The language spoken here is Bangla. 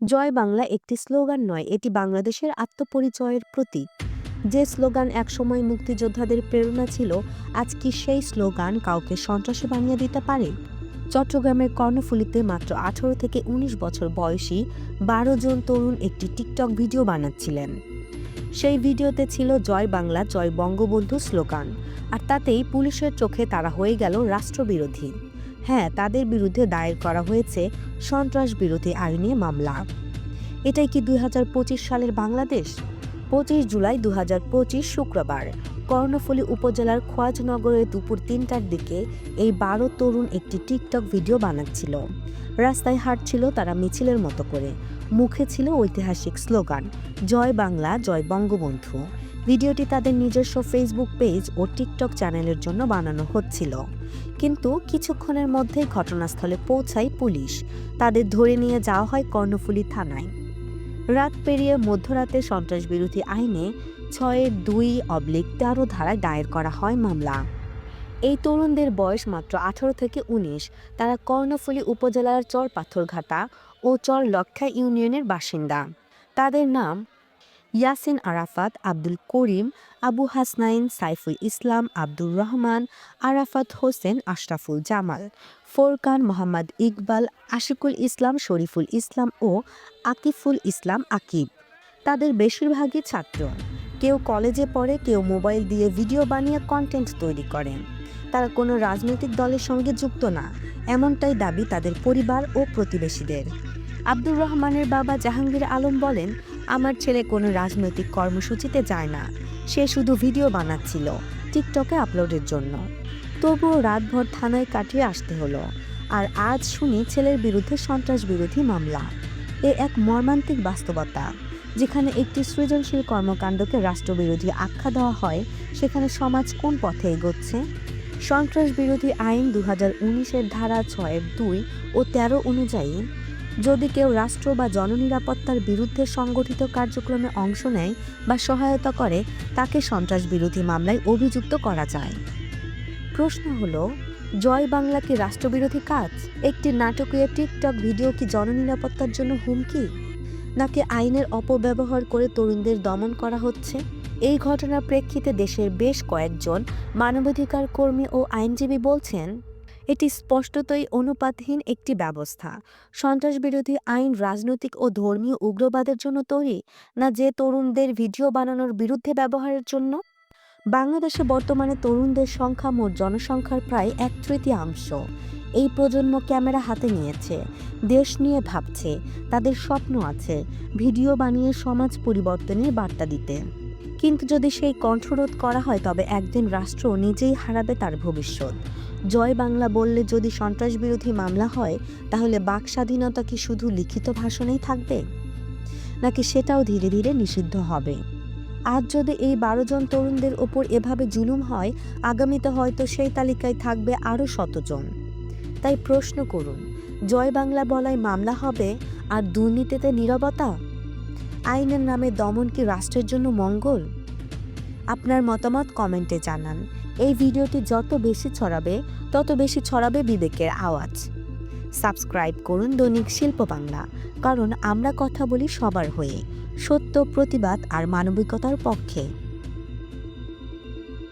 জয় বাংলা একটি স্লোগান নয়, এটি বাংলাদেশের আত্মপরিচয়ের প্রতীক। যে স্লোগান একসময় মুক্তিযোদ্ধাদের প্রেরণা ছিল, আজ কি সেই স্লোগান কাউকে সন্ত্রাসী বানিয়ে দিতে পারে? চট্টগ্রামের কর্ণফুলীতে মাত্র আঠারো থেকে ১৯ বছর বয়সী বারো জন তরুণ একটি টিকটক ভিডিও বানাচ্ছিলেন। সেই ভিডিওতে ছিল জয় বাংলা, জয় বঙ্গবন্ধু স্লোগান, আর তাতেই পুলিশের চোখে তারা হয়ে গেল রাষ্ট্রবিরোধী। হ্যাঁ তাদের বিরুদ্ধে দায়ের করা হয়েছে সন্ত্রাস বিরোধী আইনে মামলা। এটাই কি দু হাজার পঁচিশ সালের বাংলাদেশ? পঁচিশ জুলাই দু হাজার পঁচিশ শুক্রবার, কর্ণফুলী উপজেলার খোয়াজনগরে দুপুর তিনটার দিকে এই বারো তরুণ একটি টিকটক ভিডিও বানাচ্ছিল। রাস্তায় হাঁটছিল তারা মিছিলের মতো করে। মুখে ছিল ঐতিহাসিক স্লোগান, জয় বাংলা, জয় বঙ্গবন্ধু। ভিডিওটি তাদের নিজস্ব ফেসবুক পেজ ও টিকটক চ্যানেলের জন্য বানানো হচ্ছিল। কিন্তু কিছুক্ষণের মধ্যেই ঘটনাস্থলে পৌঁছায় পুলিশ। তাদের ধরে নিয়ে যাওয়া হয় কর্ণফুলী থানায়। রাত পেরিয়ে মধ্যরাতে সন্ত্রাস বিরোধী আইনে ছয়ের দুই অবলিক তেরো ধারায় দায়ের করা হয় মামলা। এই তরুণদের বয়স মাত্র আঠারো থেকে উনিশ। তারা কর্ণফুলী উপজেলার চর পাথরঘাটা ও চর লক্ষা ইউনিয়নের বাসিন্দা। তাদের নাম ইয়াসিন আরাফাত, আব্দুল করিম, আবু হাসনাইন, সাইফুল ইসলাম, আব্দুর রহমান, আরাফাত হোসেন, আশরাফুল জামাল, ফোরকান মোহাম্মদ ইকবাল, আশিকুল ইসলাম, শরীফুল ইসলাম ও আকিফুল ইসলাম আকিব। তাদের বেশিরভাগই ছাত্র। কেউ কলেজে পড়ে, কেউ মোবাইল দিয়ে ভিডিও বানিয়ে কন্টেন্ট তৈরি করেন। তারা কোনো রাজনৈতিক দলের সঙ্গে যুক্ত না। এমনটাই দাবি তাদের পরিবার ও প্রতিবেশীদের। আব্দুর রহমানের বাবা জাহাঙ্গীর আলম বলেন আমার ছেলে কোনো রাজনৈতিক কর্মসূচিতে যায় না। সে শুধু ভিডিও বানাচ্ছিল, টিকটকে আপলোডের জন্য। তবুও রাতভর থানায় কাটিয়ে আসতে হলো। আর আজ শুনি ছেলের বিরুদ্ধে সন্ত্রাস বিরোধী মামলা। এ এক মর্মান্তিক বাস্তবতা। যেখানে একটি সৃজনশীল কর্মকাণ্ডকে রাষ্ট্রবিরোধী আখ্যা দেওয়া হয়, সেখানে সমাজ কোন পথে এগোচ্ছে? সন্ত্রাস বিরোধী আইন দু হাজার উনিশের ধারা ছয়ের দুই ও তেরো অনুযায়ী যদি কেউ রাষ্ট্র বা জননিরাপত্তার বিরুদ্ধে সংগঠিত কার্যক্রমে অংশ নেয় বা সহায়তা করে, তাকে সন্ত্রাস বিরোধী মামলায় অভিযুক্ত করা যায়। প্রশ্ন হলো, জয় বাংলা কি রাষ্ট্রবিরোধী কাজ? একটি নাটকীয় টিকটক ভিডিও কি জননিরাপত্তার জন্য হুমকি? নাকি আইনের অপব্যবহার করে তরুণদের দমন করা হচ্ছে? এই ঘটনার প্রেক্ষিতে দেশের বেশ কয়েকজন মানবাধিকার কর্মী ও আইনজীবী বলছেন এটি স্পষ্টতই অনুপাতহীন একটি ব্যবস্থা। সন্ত্রাস বিরোধী আইন রাজনৈতিক ও ধর্মীয় উগ্রবাদের জন্য তৈরি, না যে তরুণদের ভিডিও বানানোর বিরুদ্ধে ব্যবহারের জন্য? বাংলাদেশে বর্তমানে তরুণদের সংখ্যা মোট জনসংখ্যার প্রায় এক তৃতীয়াংশ। এই প্রজন্ম ক্যামেরা হাতে নিয়েছে, দেশ নিয়ে ভাবছে, তাদের স্বপ্ন আছে, ভিডিও বানিয়ে সমাজ পরিবর্তনের বার্তা দিতে। কিন্তু যদি সেই কণ্ঠরোধ করা হয়, তবে একদিন রাষ্ট্র নিজেই হারাবে তার ভবিষ্যৎ। জয় বাংলা বললে যদি সন্ত্রাস বিরোধী মামলা হয়, তাহলে বাক স্বাধীনতা কি শুধু লিখিত ভাষণেই থাকবে? নাকি সেটাও ধীরে ধীরে নিষিদ্ধ হবে? আজ যদি এই বারো জন তরুণদের ওপর এভাবে জুলুম হয়, আগামীতে হয়তো সেই তালিকায় থাকবে আরও শতজন তাই প্রশ্ন করুন, জয় বাংলা বলায় মামলা হবে আর দুর্নীতিতে নীরবতা? আইনের নামে দমন কি রাষ্ট্রের জন্য মঙ্গল? আপনার মতামত কমেন্টে জানান। এই ভিডিওটি যত বেশি ছড়াবে, তত বেশি ছড়াবে বিবেকের আওয়াজ। সাবস্ক্রাইব করুন দৈনিক শিল্প বাংলা, কারণ আমরা কথা বলি সবার হয়ে। সত্য, প্রতিবাদ আর মানবিকতার পক্ষে।